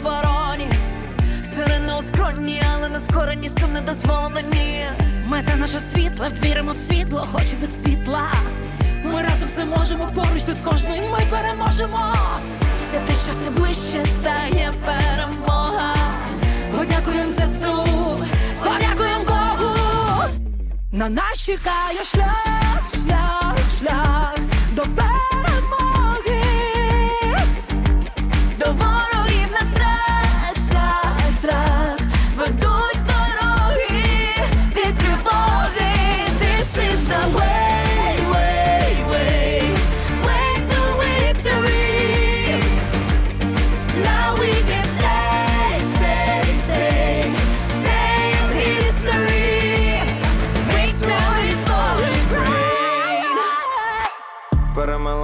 обороні. Сирени оскронні, але не скорені, сум не дозволено ні. Мета наша світла, віримо в світло, хоч без світла. Ми разом все можемо, поруч тут кожний ми переможемо. Це те, що все ближче стає перемога. Подякуємо ЗСУ, подякуємо Богу. На нас чекає шлях, шлях, шлях до перемоги.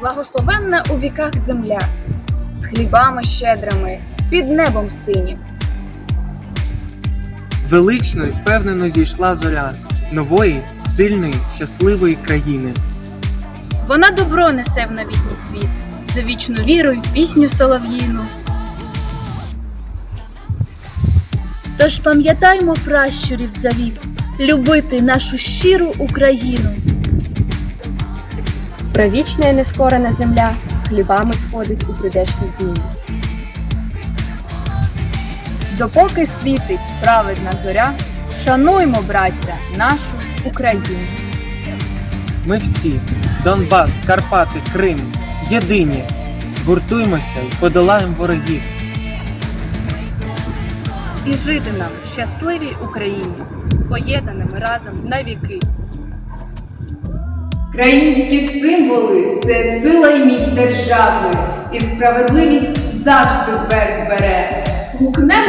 Благословенна у віках земля, з хлібами щедрими, під небом синім. Велично й впевнено зійшла зоря нової, сильної, щасливої країни. Вона добро несе в новітній світ, за вічну віру й пісню солов'їну. Тож пам'ятаймо пращурів завіт, любити нашу щиру Україну. Правічна і нескорена земля хлібами сходить у прийдешні дні. Допоки світить праведна зоря, шануймо, браття, нашу Україну. Ми всі Донбас, Карпати, Крим, єдині. Згуртуймося і подолаємо ворогів. і жити нам в щасливій Україні, поєднаними разом на віки. Українські символи це сила і міць держави, і справедливість завжди вверх бере. Гукнемо